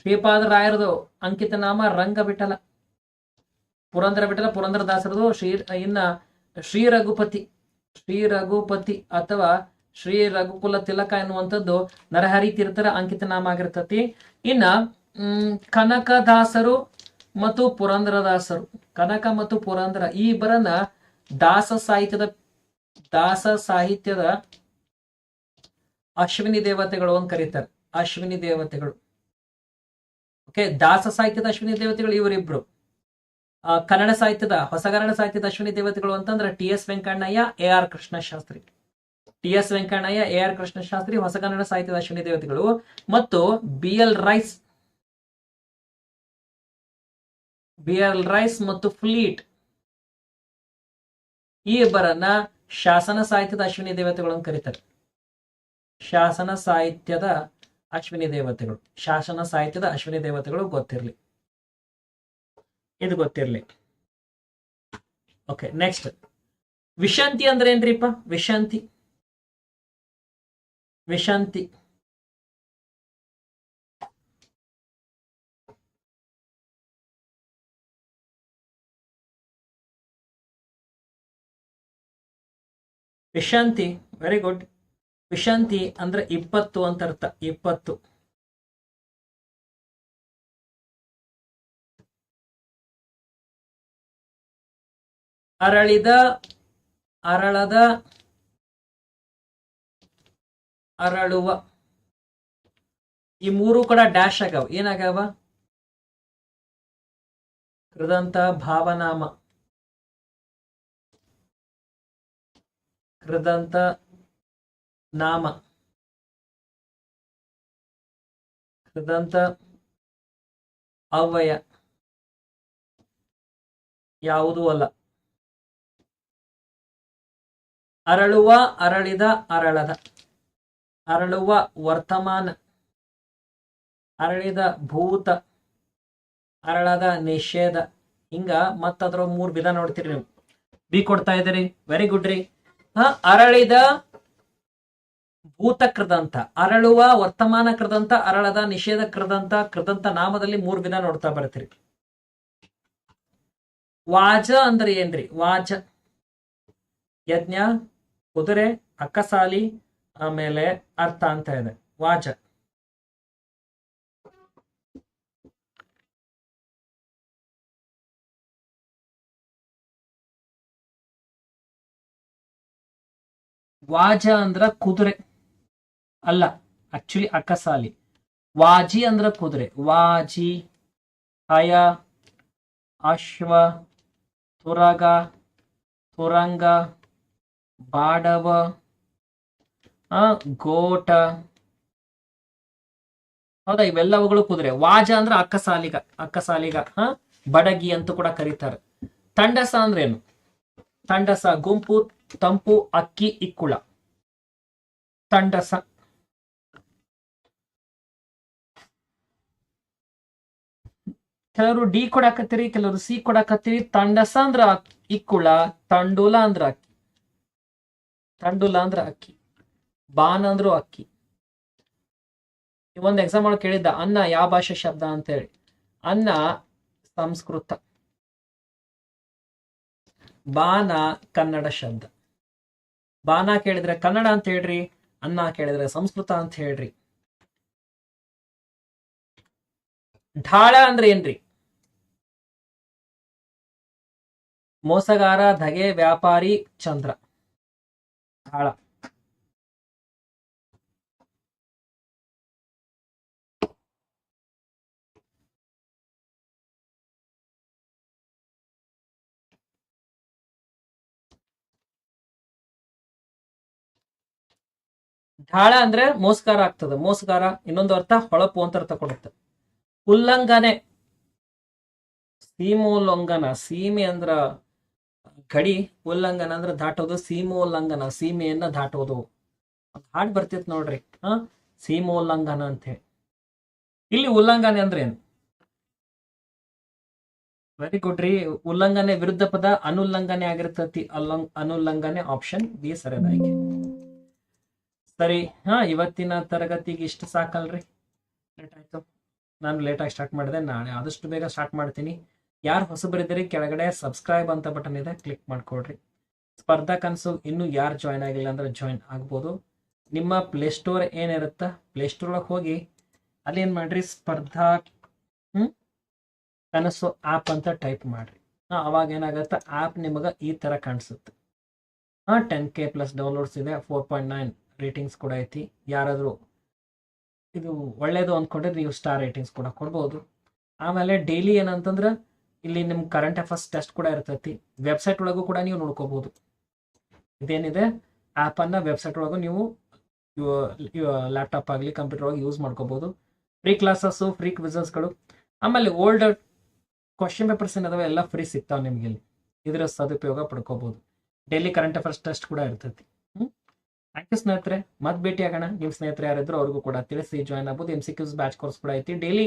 ಶ್ರೀಪಾದರಾಯರದು ಅಂಕಿತ ನಾಮ ರಂಗ ಬಿಠಲ ಪುರಂದರ ಬಿಠಲ ಪುರಂದರದಾಸರದು ಶ್ರೀ, ಇನ್ನ ಶ್ರೀ ರಘುಪತಿ ಶ್ರೀ ರಘುಪತಿ ಅಥವಾ ಶ್ರೀ ರಘುಕುಲ ತಿಲಕ ಎನ್ನುವಂಥದ್ದು ನರಹರಿ ತೀರ್ಥರ ಅಂಕಿತ ನಾಮ ಆಗಿರ್ತತಿ. ಇನ್ನ ಕನಕದಾಸರು ಮತ್ತು ಪುರಂದರದಾಸರು. ಕನಕ ಮತ್ತು ಪುರಂದರ ಈ ಇಬ್ಬರನ್ನ ದಾಸ ಸಾಹಿತ್ಯದ ದಾಸ ಸಾಹಿತ್ಯದ ಅಶ್ವಿನಿ ದೇವತೆಗಳು ಅಂತ ಕರೀತಾರೆ. ಅಶ್ವಿನಿ ದೇವತೆಗಳು. ಓಕೆ ದಾಸ ಸಾಹಿತ್ಯದ ಅಶ್ವಿನಿ ದೇವತೆಗಳು ಇವರಿಬ್ರು. ಆ, ಕನ್ನಡ ಸಾಹಿತ್ಯದ ಹೊಸಗನ್ನಡ ಸಾಹಿತ್ಯದ ಅಶ್ವಿನಿ ದೇವತೆಗಳು ಅಂತಂದ್ರೆ T S Venkannaiah A R Krishnashastri. T S Venkannaiah A R Krishnashastri ಹೊಸಗನ್ನಡ ಸಾಹಿತ್ಯದ ಅಶ್ವಿನಿ ದೇವತೆಗಳು. ಮತ್ತು B L Rice B L Rice ಮತ್ತು ಫ್ಲೀಟ್. ಈ ಇಬ್ಬರನ್ನ ಶಾಸನ ಸಾಹಿತ್ಯದ ಅಶ್ವಿನಿ ದೇವತೆಗಳನ್ನು ಕರೀತಾರೆ. ಶಾಸನ ಸಾಹಿತ್ಯದ ಅಶ್ವಿನಿ ದೇವತೆಗಳು. ಶಾಸನ ಸಾಹಿತ್ಯದ ಅಶ್ವಿನಿ ದೇವತೆಗಳು ಗೊತ್ತಿರಲಿ. ಇದು ಗೊತ್ತಿರಲಿ. ಓಕೆ ನೆಕ್ಸ್ಟ್ ವಿಶಾಂತಿ ಅಂದ್ರೆ ಏನ್ರಿಪ್ಪ ವಿಶಾಂತಿ. ವಿಶಾಂತಿ. ವಿಶಾಂತಿ ವೆರಿ ಗುಡ್ ವಿಶಾಂತಿ ಅಂದ್ರೆ ಇಪ್ಪತ್ತು ಅಂತ ಅರ್ಥ, ಇಪ್ಪತ್ತು. ಅರಳಿದ, ಅರಳದ, ಅರಳುವ. ಈ ಮೂರು ಕೂಡ ಡ್ಯಾಶ್ ಆಗವ, ಏನಾಗವ? ಕೃದಂತ ಭಾವನಾಮ. ಕೃದಂತ ನಾಮ. ಕೃದಂತ ಅವ್ಯಯ. ಯಾವುದೂ ಅಲ್ಲ. ಅರಳುವ, ಅರಳಿದ, ಅರಳದ. ಅರಳುವ ವರ್ತಮಾನ. ಅರಳಿದ ಭೂತ. ಅರಳದ ನಿಷೇಧ. ಹಿಂಗ ಮತ್ತದ್ರ ಮೂರ್ ವಿಧ ನೋಡ್ತೀರಿ ನೀವು. ಬಿ ಕೊಡ್ತಾ ಇದ್ದೀರಿ. ವೆರಿ ಗುಡ್ ರೀ. ಅರಳಿದ ಭೂತ ಕೃದಂತ ಅರಳುವ ವರ್ತಮಾನ ಕೃದಂತ, ಅರಳದ ನಿಷೇಧ ಕೃದಂತ ಕೃದಂತ ನಾಮದಲ್ಲಿ ಮೂರ್ ದಿನ ನೋಡ್ತಾ ಬರ್ತೀರಿ. ವಾಜ ಅಂದ್ರೆ ಏನ್ರಿ? ವಾಜ. ಯಜ್ಞ, ಕುದುರೆ, ಅಕ್ಕಸಾಲಿ, ಆಮೇಲೆ ಅರ್ಥ ಅಂತ ಇದೆ. ವಾಜ. ವಾಜ ಅಂದ್ರ ಕುದುರೆ. ಅಲ್ಲ ಆಕ್ಚುಲಿ ಅಕ್ಕಸಾಲಿ ವಾಜಿ ಅಂದ್ರ ಕುದುರೆ. ವಾಜಿ, ಹಯ ಅಶ್ವ ತುರಗ, ತುರಂಗ, ಬಾಡವ ಗೋಟ. ಹೌದಾ, ಇವೆಲ್ಲವುಗಳು ಕುದುರೆ. ವಾಜ ಅಂದ್ರೆ ಅಕ್ಕಸಾಲಿಗ ಅಕ್ಕಸಾಲಿಗ ಹ? ಬಡಗಿ ಅಂತ ಕೂಡ ಕರೀತಾರೆ. ತಂಡಸ ಅಂದ್ರೇನು? ತಂಡಸ ಗುಂಪು, ತಂಪು, ಅಕ್ಕಿ, ಇಕ್ಕುಳ. ತಂಡಸ. ಕೆಲವರು ಡಿ ಕೊಡಾಕತ್ತೀರಿ, ಕೆಲವರು ಸಿ ಕೊಡಾಕತ್ತೀರಿ, ತಂಡಸ ಅಂದ್ರ ಇಕ್ಕುಳ, ತಂಡೂಲ ಅಂದ್ರ ಅಕ್ಕಿ. ತಂಡೂಲ ಅಂದ್ರ ಅಕ್ಕಿ. ಬಾನ್ ಅಂದ್ರು ಅಕ್ಕಿ. ಒಂದು ಎಕ್ಸಾಮ್ ಒಳಗೆ ಕೇಳಿದ್ದ ಅನ್ನ ಯಾವ ಭಾಷೆ ಶಬ್ದ ಅಂತ ಹೇಳಿ ಅನ್ನ ಸಂಸ್ಕೃತ. ಬಾನ ಕನ್ನಡ ಶಬ್ದ. ಬಾನ ಕೇಳಿದ್ರೆ ಕನ್ನಡ ಅಂತ ಹೇಳ್ರಿ, ಅನ್ನ ಕೇಳಿದ್ರೆ ಸಂಸ್ಕೃತ ಅಂತ ಹೇಳ್ರಿ. ಢಾಳ ಅಂದ್ರೆ ಏನ್ರಿ? ಮೋಸಗಾರ, ಧಗೆ, ವ್ಯಾಪಾರಿ, ಚಂದ್ರ. ಢಾಳ. ಢಾಳ ಅಂದ್ರೆ ಮೋಸ್ಕಾರ ಆಗ್ತದೆ. ಮೋಸ್ಕಾರ ಇನ್ನೊಂದು ಅರ್ಥ ಹೊಳಪು ಅಂತ ಅರ್ಥ ಕೊಡುತ್ತೆ. ಉಲ್ಲಂಘನೆ. ಸೀಮೋಲ್ಲಂಘನ. ಸೀಮೆ ಅಂದ್ರ ಗಡಿ, ಉಲ್ಲಂಘನ ಅಂದ್ರೆ ದಾಟೋದು. ಸೀಮೋಲ್ಲಂಘನ. ಸೀಮೆಯನ್ನ ದಾಟೋದು. ಹಾಡ್ ಬರ್ತಿತ್ ನೋಡ್ರಿ. ಹ? ಸೀಮೋಲ್ಲಂಘನ ಅಂತ ಇಲ್ಲಿ ಉಲ್ಲಂಘನೆ ಅಂದ್ರೆ ಏನು? ವೆರಿ ಗುಡ್ ರೀ. ಉಲ್ಲಂಘನೆ ವಿರುದ್ಧ ಪದ ಅನುಲ್ಲಂಘನೆ ಆಗಿರ್ತತಿ. ಅಲ್ಲಂಗ್ ಅನುಲ್ಲಂಘನೆ ಆಪ್ಷನ್ ಬಿ ಸರಿಯಾದ ಆಯ್ಕೆ ಸರಿ, ಹಾ, ಇವತ್ತಿನ ತರಗತಿಗೆ ಇಷ್ಟು ಸಾಕಲ್ರಿ? ಲೇಟ್ ಆಯ್ತು. ನಾನು ಲೇಟಾಗಿ ಸ್ಟಾರ್ಟ್ ಮಾಡಿದೆ, ನಾಳೆ ಆದಷ್ಟು ಬೇಗ ಸ್ಟಾರ್ಟ್ ಮಾಡ್ತೀನಿ. ಯಾರು ಹೊಸಬರಿದ್ದೀರಿ, ಕೆಳಗಡೆ ಸಬ್ಸ್ಕ್ರೈಬ್ ಅಂತ ಬಟನ್ ಇದೆ ಕ್ಲಿಕ್ ಮಾಡ್ಕೊಡ್ರಿ. ಸ್ಪರ್ಧಾ ಕನಸು ಇನ್ನೂ ಯಾರು ಜಾಯ್ನ್ ಆಗಿಲ್ಲ ಅಂದ್ರೆ ಜಾಯ್ನ್ ಆಗ್ಬೋದು. ನಿಮ್ಮ ಪ್ಲೇಸ್ಟೋರ್ ಏನಿರುತ್ತಾ ಪ್ಲೇಸ್ಟೋರ್ ಒಳಗೆ ಹೋಗಿ, ಅಲ್ಲಿ ಏನು ಮಾಡ್ರಿ, ಸ್ಪರ್ಧಾ, ಹ್ಮ್, ಕನಸು ಆ್ಯಪ್ ಅಂತ ಟೈಪ್ ಮಾಡ್ರಿ. ಹಾ, ಅವಾಗ ಏನಾಗುತ್ತೆ ಆ್ಯಪ್ ನಿಮಗೆ ಈ ಥರ ಕಾಣಿಸುತ್ತೆ. ಹಾ ಟೆನ್ ಕೆ ಪ್ಲಸ್ ಡೌನ್ಲೋಡ್ಸ್ ಇದೆ ಫೋರ್ ಪಾಯಿಂಟ್ ನೈನ್ ರೇಟಿಂಗ್ಸ್ ಕೂಡ ಐತಿ. ಯಾರಾದರೂ ಇದು ಒಳ್ಳೆಯದು ಅಂದ್ಕೊಂಡ್ರೆ ನೀವು ಸ್ಟಾರ್ ರೇಟಿಂಗ್ಸ್ ಕೂಡ ಕೊಡ್ಬೋದು. ಆಮೇಲೆ ಡೈಲಿ ಏನಂತಂದ್ರೆ ಇಲ್ಲಿ ನಿಮ್ಮ ಕರೆಂಟ್ ಅಫೇರ್ಸ್ ಟೆಸ್ಟ್ ಕೂಡ ಇರ್ತೈತಿ. ವೆಬ್ಸೈಟ್ ಒಳಗೂ ಕೂಡ ನೀವು ನೋಡ್ಕೋಬಹುದು ಇದೇನಿದೆ? ಆ್ಯಪನ್ನು ವೆಬ್ಸೈಟ್ ಒಳಗೂ ನೀವು ಲ್ಯಾಪ್ಟಾಪ್ ಆಗಲಿ ಕಂಪ್ಯೂಟರ್ ಒಳಗೆ ಯೂಸ್ ಮಾಡ್ಕೋಬಹುದು ಫ್ರೀ ಕ್ಲಾಸಸ್ಸು ಫ್ರೀ ಕ್ವಿಸಸ್ಗಳು ಆಮೇಲೆ ಓಲ್ಡ್ ಕ್ವಶನ್ ಪೇಪರ್ಸ್ ಏನಿದಾವೆ? ಎಲ್ಲ ಫ್ರೀ ಸಿಗ್ತಾವೆ ನಿಮಗೆ ಇಲ್ಲಿ. ಇದರ ಸದುಪಯೋಗ ಪಡ್ಕೋಬಹುದು ಡೈಲಿ ಕರೆಂಟ್ ಅಫೇರ್ಸ್ ಟೆಸ್ಟ್ ಕೂಡ ಇರ್ತೈತಿ. ಥ್ಯಾಂಕ್ ಯು ಸ್ನೇಹಿತರೆ, ಮತ್ ಭೇಟಿ ಆಗೋಣ. ನಿಮ್ಮ ಸ್ನೇಹಿತರೆ ಯಾರಿದ್ರು ಅವ್ರಿಗೂ ಕೂಡ ತಿಳಿಸಿ ಜಾಯ್ನ್ ಆಗ್ಬೋದು. M C Qs batch course ಕೂಡ ಐತಿ. ಡೈಲಿ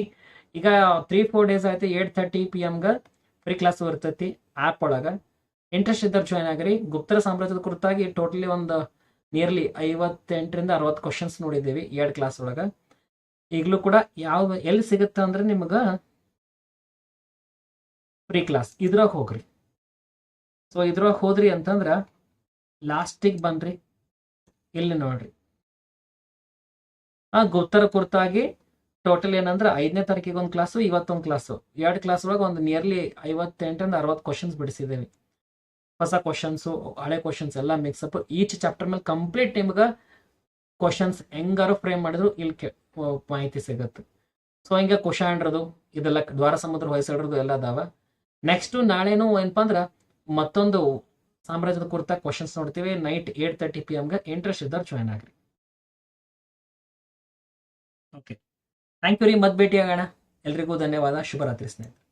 ಈಗ ತ್ರೀ ಫೋರ್ ಡೇಸ್ ಆಯ್ತು. ಏಟ್ ತರ್ಟಿ ಪಿ ಎಮ್ಗೆ ಫ್ರೀ ಕ್ಲಾಸ್ ಇರ್ತೈತಿ ಆ್ಯಪ್ ಒಳಗೆ. ಇಂಟ್ರೆಸ್ಟ್ ಇದ್ದವ್ರು ಜಾಯ್ನ್ ಆಗಿರಿ. ಗುಪ್ತರ ಸಾಮ್ರಾಜ್ಯದ ಕುರಿತಾಗಿ ಟೋಟಲಿ ಒಂದು ನಿಯರ್ಲಿ ಐವತ್ತೆಂಟರಿಂದ ಅರವತ್ತು ಕ್ವಶನ್ಸ್ ನೋಡಿದ್ದೀವಿ ಎರಡು ಕ್ಲಾಸ್ ಒಳಗೆ. ಈಗಲೂ ಕೂಡ ಯಾವ, ಎಲ್ಲಿ ಸಿಗುತ್ತೆ ಅಂದ್ರೆ ನಿಮಗೆ ಫ್ರೀ ಕ್ಲಾಸ್ ಇದ್ರಾಗ ಹೋಗ್ರಿ. ಸೊ ಇದ್ರಾಗ ಹೋದ್ರಿ ಅಂತಂದ್ರೆ ಲಾಸ್ಟಿಗೆ ಬನ್ರಿ. ಇಲ್ಲಿ ನೋಡ್ರಿ. ಆ ಗುಪ್ತರ ಕುರಿತಾಗಿ ಟೋಟಲ್ ಏನಂದ್ರೆ ಐದನೇ ತಾರೀಕಿಗೆ ಒಂದು ಕ್ಲಾಸು ಇವತ್ತೊಂದು ಕ್ಲಾಸು ಎರಡು ಕ್ಲಾಸ್ ಒಳಗೆ ಒಂದು ನಿಯರ್ಲಿ ಐವತ್ತೆಂಟರಿಂದ ಅರವತ್ತು ಕ್ವಶನ್ಸ್ ಬಿಡಿಸಿದ್ದೇವೆ. ಹೊಸ ಕ್ವಶನ್ಸು ಹಳೆ ಕ್ವಶನ್ಸ್ ಎಲ್ಲ ಮಿಕ್ಸಪ್ ಈಚ್ ಚಾಪ್ಟರ್ ಮೇಲೆ ಕಂಪ್ಲೀಟ್ ನಿಮ್ಗೆ ಕ್ವಶನ್ಸ್ ಹೆಂಗಾರು ಫ್ರೇಮ್ ಮಾಡಿದ್ರು ಇಲ್ಲಿ ಮಾಹಿತಿ ಸಿಗುತ್ತೆ. ಸೊ ಹಿಂಗೆ ಕುಶಾಂಡ್ರದು, ಇದೆಲ್ಲ ದ್ವಾರ ಸಮುದ್ರ ವಯಸ್ಸಾಡ್ರದು ಎಲ್ಲ ಅದಾವ. ನೆಕ್ಸ್ಟು ನಾಳೆನೂ ಏನಪ್ಪ ಅಂದ್ರೆ ಮತ್ತೊಂದು ಸಾಮ್ರಾಜ್ಯದ ಕುರಿತ ಕ್ವಶನ್ಸ್ ನೋಡ್ತೀವಿ. ನೈಟ್ ಏಟ್ ತರ್ಟಿ ಪಿ ಎಮ್ಗೆ ಇಂಟ್ರೆಸ್ಟ್ ಇದ್ದವ್ರು ಜಾಯ್ನ್ ಆಗ್ರಿ ಓಕೆ ಥ್ಯಾಂಕ್ ಯು ರೀ. ಮತ್ತೆ ಭೇಟಿ ಆಗೋಣ ಎಲ್ರಿಗೂ ಧನ್ಯವಾದ. ಶುಭರಾತ್ರಿ ಸ್ನೇಹಿತರೆ.